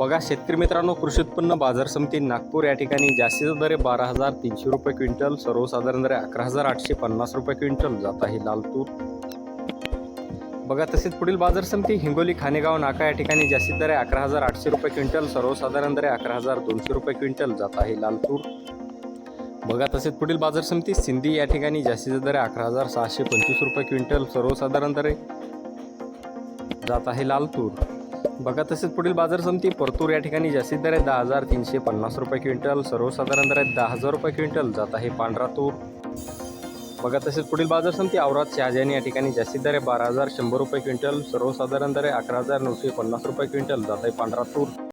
बघा शेतकरी मित्रांनो कृषी उत्पन्न बाजार समिती नागपूर या ठिकाणी जास्तीचा दर बारा हजार तीनशे रुपये क्विंटल सर्वसाधारण दर अकरा हजार आठशे पन्नास रुपये क्विंटल. जात आहे लाल तूर. बघा तसेच पुढील बाजार समिती हिंगोली खानेगाव नाका या ठिकाणी जास्तीत दर अकरा हजार आठशे रुपये क्विंटल सर्वसाधारण दर अकरा हजार दोनशे रुपये क्विंटल. जात आहे लाल तूर. बघा तसेच पुढील बाजार समिती सिंधी या ठिकाणी जास्तीचा दर अकरा हजार सहाशे पंचवीस रुपये क्विंटल सर्वसाधारण दर जात आहे लाल तूर. बघा तसेच पुढील बाजार समिती परतूर या ठिकाणी जास्तीत दर आहे दहा हजार तीनशे पन्नास रुपये क्विंटल सर्वसाधारण दर आहे दहा हजार रुपये क्विंटल जात आहे पांढरा तूर. बघा तसेच पुढील बाजार समिती औरात शहाजानी या ठिकाणी जास्तीत दर आहे बारा हजार शंभर रुपये क्विंटल सर्वसाधारण दर आहे अकरा हजार नऊशे पन्नास रुपये क्विंटल जात आहे पांढरा तूर.